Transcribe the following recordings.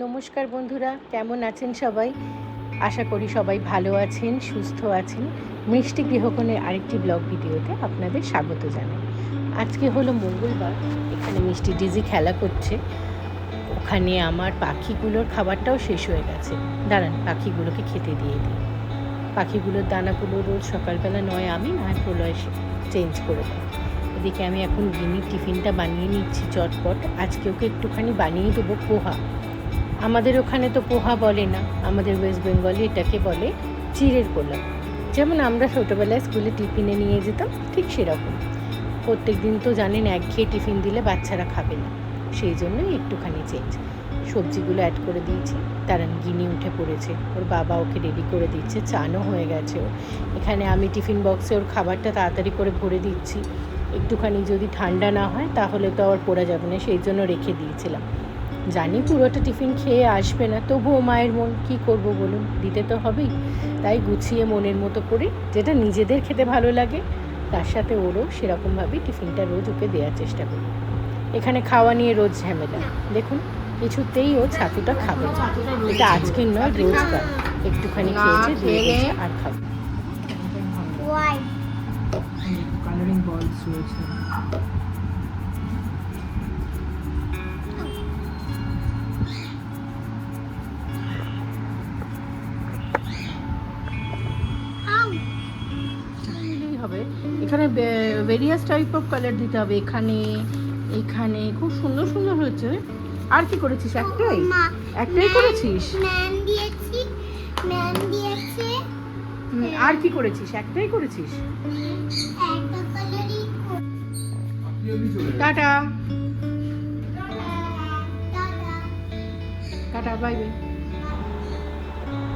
নমস্কার বন্ধুরা, কেমন আছেন সবাই? আশা করি সবাই ভালো আছেন, সুস্থ আছেন। মিষ্টি গৃহকোণের আরেকটি ব্লগ ভিডিওতে আপনাদের স্বাগত জানাই। আজকে হলো মঙ্গলবার, এখানে মিষ্টি ডিজি খেলা করছে। ওখানে আমার পাখিগুলোর খাবারটাও শেষ হয়ে গেছে। দাঁড়ান, পাখিগুলোকে খেতে দিয়ে দিই। পাখিগুলোর দানাগুলো রোজ সকালবেলা নয়, আমি আর প্রলয় চেঞ্জ করে দেয়। এদিকে আমি এখন গিনির টিফিনটা বানিয়ে নিচ্ছি চটপট। আজকে ওকে একটুখানি বানিয়ে দেবো পোহা। আমাদের ওখানে তো পোহা বলে না, আমাদের ওয়েস্ট বেঙ্গলে এটাকে বলে চিড়ের পোলা। যেমন আমরা ছোটোবেলায় স্কুলে টিফিনে নিয়ে যেতাম, ঠিক সেরকম। প্রত্যেক দিন তো জানেন, একঘেয়ে টিফিন দিলে বাচ্চারা খাবে না, সেই জন্যই একটুখানি চেঞ্জ সবজিগুলো অ্যাড করে দিয়েছি তারা গিনি উঠে পড়েছে, ওর বাবা ওকে রেডি করে দিচ্ছে, চানও হয়ে গেছে ওর। এখানে আমি টিফিন বক্সে ওর খাবারটা তাড়াতাড়ি করে ভরে দিচ্ছি। একটুখানি যদি ঠান্ডা না হয়, তাহলে তো আবার পড়া যাবে না, সেই জন্য রেখে দিয়েছিলাম। জানি পুরোটা টিফিন খেয়ে আসবে না তবুও মায়ের মন কি করব বলুন? দিতে তো হবেই। তাই গুছিয়ে মনের মতো করে যেটা নিজেদের খেতে ভালো লাগে তার সাথে ওরও সেরকমভাবেই টিফিনটা রোজ ওকে দেওয়ার চেষ্টা করি। এখানে খাওয়া নিয়ে রোজ ঝামেলা। দেখুন কিছুতেই ও ছাতুটা খাবে না। এটা আজকের নয় রোজকার। একটুখানি খেয়েছে দিয়ে আর খাবে কালারিং বলস রয়েছে। এখানে ভেরিয়াস টাইপ অফ কালার দিতে হবে। এখানে এখানে। খুব সুন্দর সুন্দর হয়েছে। আর কি করেছিস? একটাই? একটাই করেছিস? আর কি করেছিস? একটাই করেছিস? টাটা। টাটা বাই বাই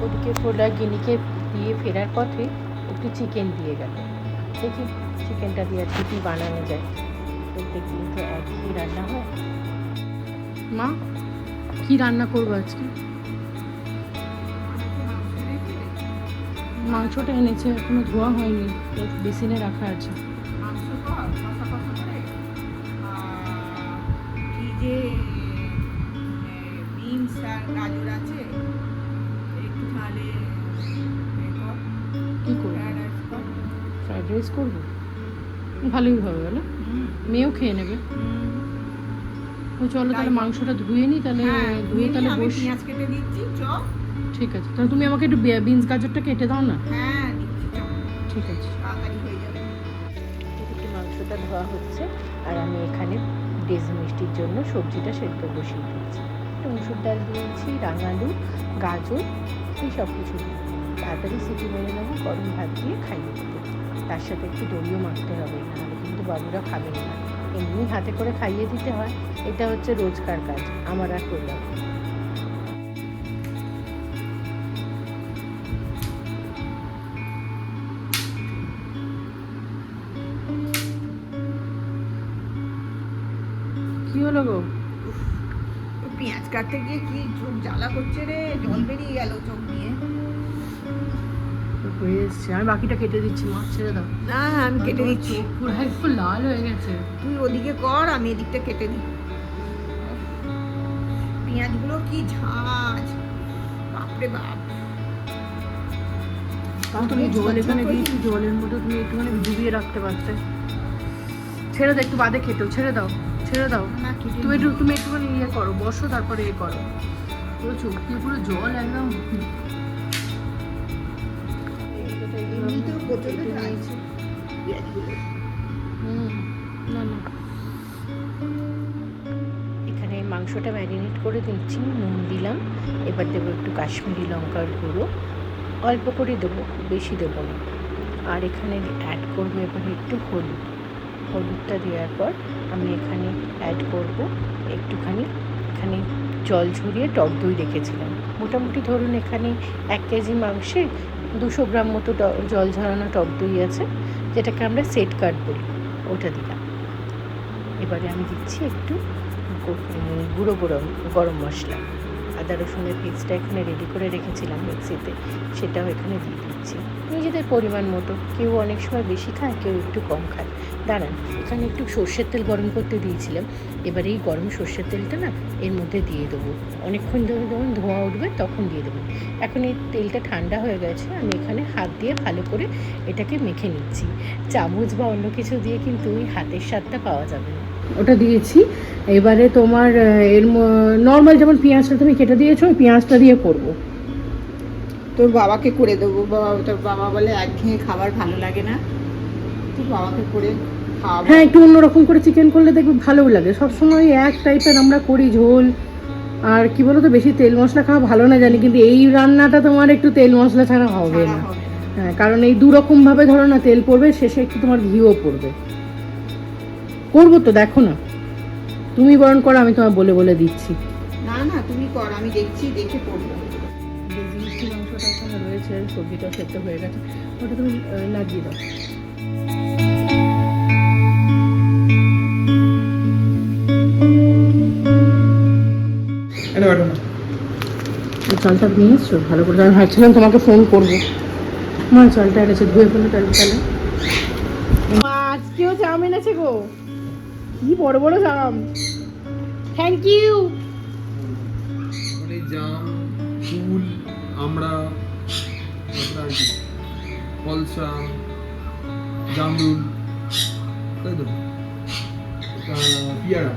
ওদিকে ফোলা গিনিকে দিয়ে ফেরার পথে একটু চিকেন দিয়ে গেল। দেখি চিকেনটা দিয়ে আজকে কী বানানো যায়। প্রত্যেক দিন তো একই রান্না হয়। মা, কি রান্না করব আজকে? মাংসটা এনেছে, এখনও ধোয়া হয়নি, বেসিনে রাখা আছে। রাইস করব? ভালোই হবে বলো। মেয়েও খেয়ে নেবে। তো চলো তাহলে মাংসটা ধুয়ে নিই তাহলে হ্যাঁ, ধুয়ে তাহলে বস। পেঁয়াজ কেটে দিচ্ছি ঠিক আছে তাহলে তুমি আমাকে একটু বিনস গাজরটা কেটে দাও না? হ্যাঁ ঠিক আছে। হয়ে মাংসটা ধোয়া হচ্ছে আর আমি এখানে ডেজি মিষ্টির জন্য সবজিটা সেদ্ধ বসিয়ে দিচ্ছি একটু মুসুর ডাল দিয়েছি রাঙালু গাজর এই সব কিছু দিয়ে। তাড়াতাড়ি সিটি মেরে নেব গরম ভাত দিয়ে খাইয়ে দেবো। তার সাথে একটু দইও মাখতে হবে নাহলে কিন্তু বাবুরা খাবেন না। এমনি হাতে করে খাইয়ে দিতে হয় এটা হচ্ছে রোজকার কাজ আমার আর করলাম কি হলো গো? পেঁয়াজ কাটতে গিয়ে কি চোখ জ্বালা করছে রে? জল বেরিয়ে গেল চোখ দিয়ে। হয়ে এসছে আমি বাকিটা কেটে দিচ্ছি মা ছেড়ে দাও। না আমি কেটে দিচ্ছি। পুরো একদম লাল হয়ে গেছে। তুই ওদিকে কর আমি এদিকটা কেটে দিই। পেঁয়াজগুলো কি ঝাঁজ। বাপরে বাপ। তুমি জল এখানে দিয়েছি জলের মধ্যে তুমি একটুখানি ডুবিয়ে রাখতে পারতে। ছেড়ে দাও একটু বাদে খেতেও ছেড়ে দাও ছেড়ে দাও। তুমি একটু তুমি একটুখানি ইয়ে করো বসো তারপরে ইয়ে করো। পুরো চোখ দিয়ে পুরো জল একদম এখানে মাংসটা ম্যারিনেট করে দিচ্ছি, নুন দিলাম। এবার দেবো একটু কাশ্মীরি লঙ্কার গুঁড়ো। অল্প করে দেবো, বেশি দেবো না। আর এখানে অ্যাড করব এবার একটু হলুদ। হলুদটা দেওয়ার পর আমি এখানে অ্যাড করব একটুখানি, এখানে জল ঝরিয়ে টক দই রেখেছিলাম। মোটামুটি ধরুন এখানে এক কেজি মাংসে দুশো গ্রাম মতো জল ঝরানো টক দই আছে, যেটাকে আমরা সেট কাট বলি ওটা দিলাম। এবারে আমি দিচ্ছি একটু গুঁড়ো গুঁড়ো গরম মশলা। আদা রসুনের পেস্টটা এখানে রেডি করে রেখেছিলাম মিক্সিতে, সেটাও এখানে দিয়ে দিচ্ছি। নিজেদের পরিমাণ মতো, কেউ অনেক সময় বেশি খায়, কেউ একটু কম খায়। দাঁড়ান এখানে একটু সর্ষের তেল গরম করতে দিয়েছিলাম। এবার এই গরম সর্ষের তেলটা না এর মধ্যে দিয়ে দেবো। অনেকক্ষণ ধরে যখন ধোঁয়া উঠবে তখন দিয়ে দেবো। এখন এই তেলটা ঠান্ডা হয়ে গেছে আমি এখানে হাত দিয়ে ভালো করে এটাকে মেখে নিচ্ছি। চামচ বা অন্য কিছু দিয়ে কিন্তু ওই হাতের স্বাদটা পাওয়া যাবে না। ওটা দিয়েছি। এবারে তোমার এর নর্মাল যেমন পেঁয়াজটা তুমি কেটে দিয়েছ ওই পেঁয়াজটা দিয়ে করব। তোর বাবাকে করে দেবো। বাবা তোর বাবা বলে একঘেয়ে খাবার ভালো লাগে না। তোর বাবাকে করে হ্যাঁ একটু অন্যরকম করে চিকেন করলে দেখবে ভালোও লাগে। সবসময় এক টাইপের আমরা করি ঝোল। আর কি বলতো বেশি তেল মশলা খাওয়া ভালো না জানি কিন্তু এই রান্নাটা তোমার একটু তেল মশলা ছাড়া হবে না। হ্যাঁ কারণ এই দু রকম ভাবে ধরো না তেল পড়বে শেষে একটু তোমার ঘিও পড়বে। করব তো দেখো না। তুমি বরণ করো আমি তোমার বলে বলে দিচ্ছি। না না তুমি কর আমি দেখছি দেখে করব। রয়েছে সবজিটা সেদ্ধ হয়ে গেছে ওটা তুমি লাগিয়ে দাও। চালটা নিয়ে এসছো ভালো করে আমি ভাবছিলাম তোমাকে ফোন করব। আমার চালটা এনেছে ধুয়ে ফেলে তাহলে। তাহলে আজকেও জাম এনেছে গো। কি বড় বড় জাম। থ্যাংক ইউ জাম ফুল আমরা ফলসা জামরুল তাই তো? পিয়ারা।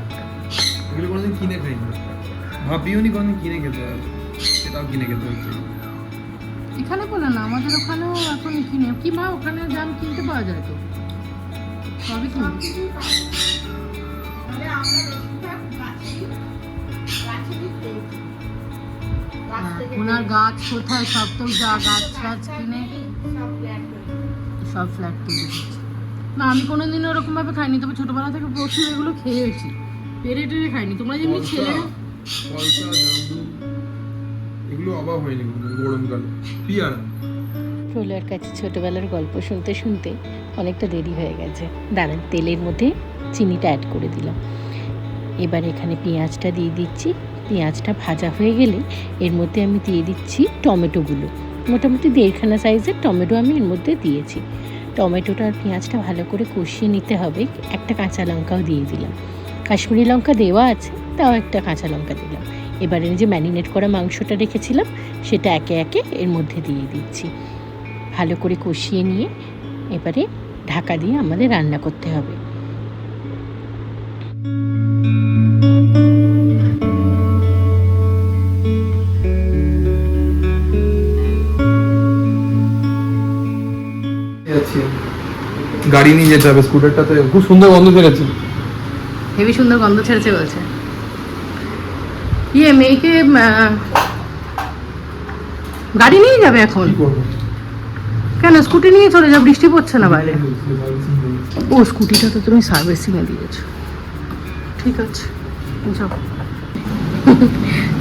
এগুলো কোনোদিন কিনে খাই না ভাবিও নি কোনোদিন কিনে খেতে হয় সেটাও কিনে খেতে হচ্ছে। এখানে বলে না আমাদের ওখানেও এখন কিনে। কি মা ওখানে জাম কিনতে পাওয়া যায় তো? সবই কিনে। থেকে ওনার গাছ কোথায়? সব তো যা গাছ গাছ কিনে। সব হয়ে ফ্ল্যাট তৈরি করছে না আমি কোনোদিন ওরকম ভাবে খাইনি তবে ছোটবেলা থেকে প্রচুর এগুলো খেয়েছি। পেরে টেরে খাইনি তোমরা যেমনি ফলসা ছেলে ফলসা জামরুল এগুলো অভাব হয়নি গরমকালে। পিয়ারা প্রলয়ের কাছে ছোটবেলার গল্প শুনতে শুনতে অনেকটা দেরি হয়ে গেছে। দাঁড়ান তেলের মধ্যে চিনিটা অ্যাড করে দিলাম। এবার এখানে পেঁয়াজটা দিয়ে দিচ্ছি। পেঁয়াজটা ভাজা হয়ে গেলে এর মধ্যে আমি দিয়ে দিচ্ছি টমেটোগুলো। মোটামুটি দেড়খানা সাইজের টমেটো আমি এর মধ্যে দিয়েছি। টমেটোটা আর পেঁয়াজটা ভালো করে কষিয়ে নিতে হবে। একটা কাঁচা লঙ্কাও দিয়ে দিলাম। কাশ্মীরি লঙ্কা দেওয়া আছে, তাও একটা কাঁচা লঙ্কা দিলাম। এবারে যে ম্যারিনেট করা মাংসটা রেখেছিলাম, সেটা একে একে এর মধ্যে দিয়ে দিচ্ছি। ভালো করে কষিয়ে নিয়ে এবারে ঢাকা দিয়ে আমাদের রান্না করতে হবে। গাড়ি নিয়ে যেতে হবে, স্কুটারটাতে। খুব সুন্দর গন্ধ ছেড়েছে হেভি সুন্দর গন্ধ ছেড়েছে বলছে। ইয়ে মেয়েকে গাড়ি নিয়ে যাবে এখন? কেন স্কুটি নিয়ে চলে যাও বৃষ্টি পড়ছে না বাইরে? ও স্কুটিটা তো তুমি সার্ভিসিংয়ে দিয়েছ। ঠিক আছে যাও।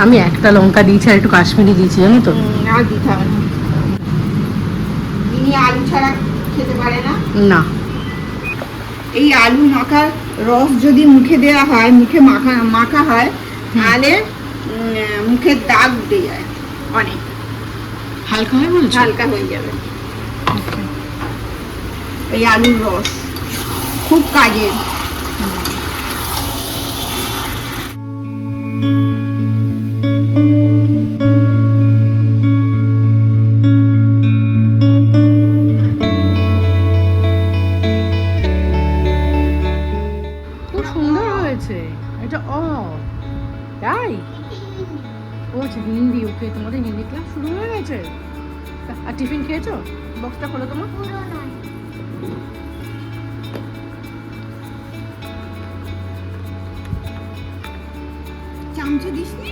আমি একটা লঙ্কা দিয়েছি আর একটু কাশ্মীরি দিয়েছি জানো তো? আলু ছাড়া খেতে পারে না? না। এই আলু মাখার রস যদি মুখে দেওয়া হয় মুখে মাখা মাখা হয় তাহলে মুখে দাগ উঠে যায় অনেক। হালকা হয় বলছো? হালকা হয়ে যাবে। এই আলুর রস খুব কাজের। টিফিন খেয়েছো? বক্সটা খোলো তোমার। চামচে দিসনি?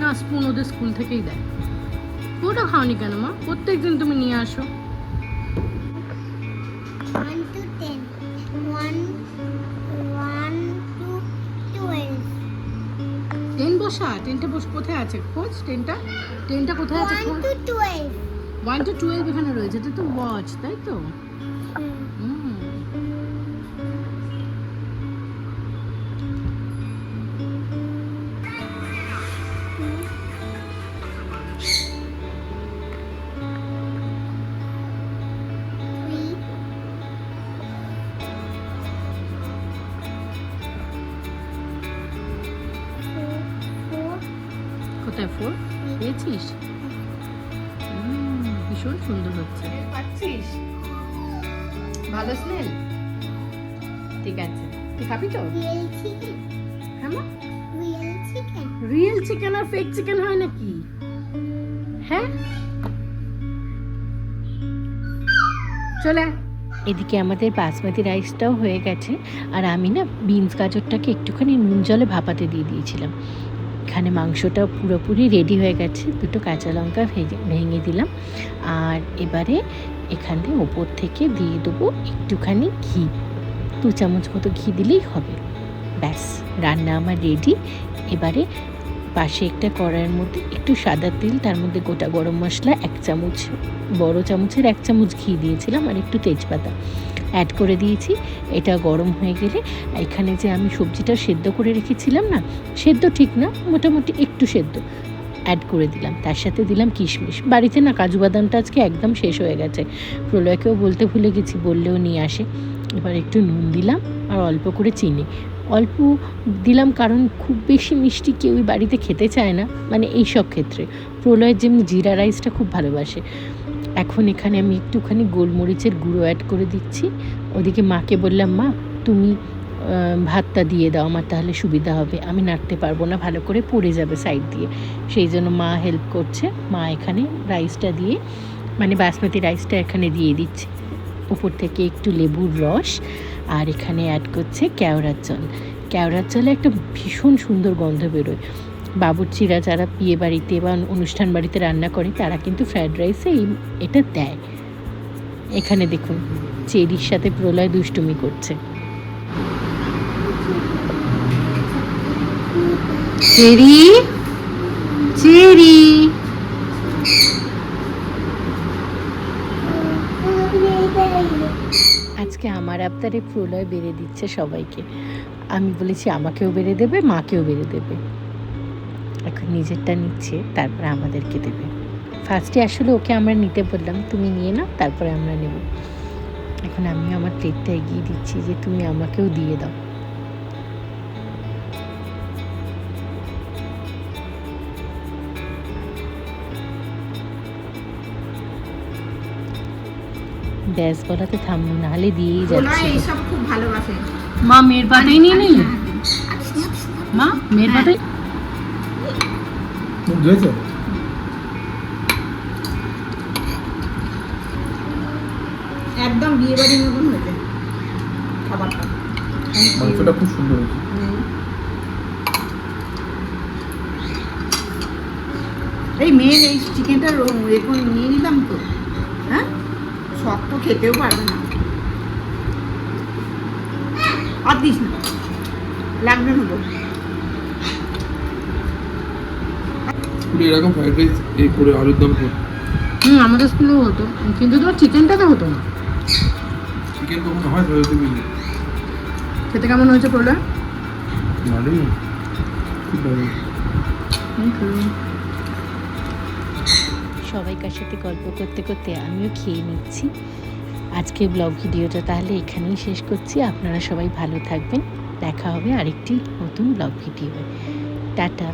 না স্পুন ওদের স্কুল থেকেই দেয়। পুরোটা খাওনি কেন মা? প্রত্যেক দিন তুমি নিয়ে আসো। টেন বসা? টেনটা বস কোথায় আছে? খোঁজ টেনটা টেনটা কোথায় আছে? খোঁজ। ওয়ান টু টুয়েলভ এখানে রয়েছে এটা তো ওয়াচ তাই তো? Hmm. কোথায়? ফোর পেয়েছিস? ভীষণ সুন্দর হচ্ছে। পাচ্ছিস? ভালো স্মেল ঠিক আছে। তুই খাবি তো? রিয়েল চিকেন হ্যাঁ চিকেন আর ফেক চিকেন হয় নাকি? হ্যাঁ? চলে এদিকে আমাদের বাসমতি রাইসটাও হয়ে গেছে আর আমি না বিনস গাজরটাকে একটুখানি নুন জলে ভাপাতে দিয়ে দিয়েছিলাম। এখানে মাংসটা পুরোপুরি রেডি হয়ে গেছে। দুটো কাঁচা লঙ্কা ভেঙে দিলাম। আর এবারে এখানে ওপর থেকে দিয়ে দেবো একটুখানি ঘি। দু চামচ মতো ঘি দিলেই হবে। ব্যাস, রান্না আমার রেডি এবারে পাশে একটা কড়াইয়ের মধ্যে একটু সাদা তেল, তার মধ্যে গোটা গরম মশলা, এক চামচ, বড় চামচের এক চামচ ঘি দিয়েছিলাম আর একটু তেজপাতা অ্যাড করে দিয়েছি। এটা গরম হয়ে গেলে এখানে যে আমি সবজিটা সেদ্ধ করে রেখেছিলাম না, সেদ্ধ ঠিক না, মোটামুটি একটু সেদ্ধ অ্যাড করে দিলাম। তার সাথে দিলাম কিশমিশ। বাড়িতে না কাজু বাদামটা আজকে একদম শেষ হয়ে গেছে। প্রলয়কেও বলতে ভুলে গেছি, বললেও নিয়ে আসে। এবার একটু নুন দিলাম আর অল্প করে চিনি। অল্প দিলাম কারণ খুব বেশি মিষ্টি কেউই বাড়িতে খেতে চায় না মানে এই সব ক্ষেত্রে। প্রলয়ের যেমনি জিরা রাইসটা খুব ভালোবাসে। এখন এখানে আমি একটুখানি গোলমরিচের গুঁড়ো অ্যাড করে দিচ্ছি। ওদিকে মাকে বললাম, মা, তুমি ভাতটা দিয়ে দাও, আমার তাহলে সুবিধা হবে। আমি নাড়তে পারব না, ভালো করে পড়ে যাবে সাইড দিয়ে। সেই জন্য মা হেল্প করছে। মা এখানে রাইসটা দিয়ে মানে বাসমতি রাইসটা এখানে দিয়ে দিচ্ছে। উপর থেকে একটু লেবুর রস। আর এখানে অ্যাড করছে কেওড়ার জল। কেওড়ার জলে একটা ভীষণ সুন্দর গন্ধ বেরোয়। বাবুর্চিরা যারা বিয়ে বাড়িতে বা অনুষ্ঠান বাড়িতে রান্না করে, তারা কিন্তু ফ্রায়েড রাইসে এই এটা দেয়। এখানে দেখুন, চেরির সাথে প্রলয় দুষ্টুমি করছে। Cherry Cherry. আজকে আমার আবদারে প্রলয় বেড়ে দিচ্ছে সবাইকে। আমি বলেছি, আমাকেও বেড়ে দেবে, মাকেও বেড়ে দেবে। এখন নিজেরটা নিচ্ছে, তারপরে আমাদেরকে দেবে। ফার্স্টে আসলে ওকে আমরা নিতে বললাম, তুমি নিয়ে নাও, তারপরে আমরা নেব। এখন আমি আমার প্লেটটা এগিয়ে দিচ্ছি যে, তুমি আমাকেও দিয়ে দাও। ব্যাস বলাতে থামলো নাহলে দিয়েই প্রলয় যাচ্ছে। এইসব খুব ভালোবাসে। মা মেয়ের পাতেই নিয়ে নিলি? মা মেয়ের পাতেই একদম বিয়ে বাড়ির মতন হয়েছে। খাবারটা। মাংসটা খুব সুন্দর হয়েছে। এই মেয়ের এই চিকেনটা এখন নিয়ে নিলাম তো। হ্যাঁ? শক্ত খেতেও পারবে না। আর দিস না। লাগবে না তো। এরকম ফ্রাইড রাইস এই করে আলুর দম করে। হুম আমাদের স্কুলেও হতো। কিন্তু তোমার চিকেনটাতে হতো না। চিকেন কখনো হয় তাহলে তুমি খেতে কেমন হয়েছে প্রলয়? ভালোই। খুব ভালো সবাইকার সাথে গল্প করতে করতে আমিও খেয়ে নিচ্ছি। আজকে ব্লগ ভিডিওটা তাহলে এখানেই শেষ করছি। আপনারা সবাই ভালো থাকবেন। দেখা হবে আরেকটি নতুন ব্লগ ভিডিও টাটা।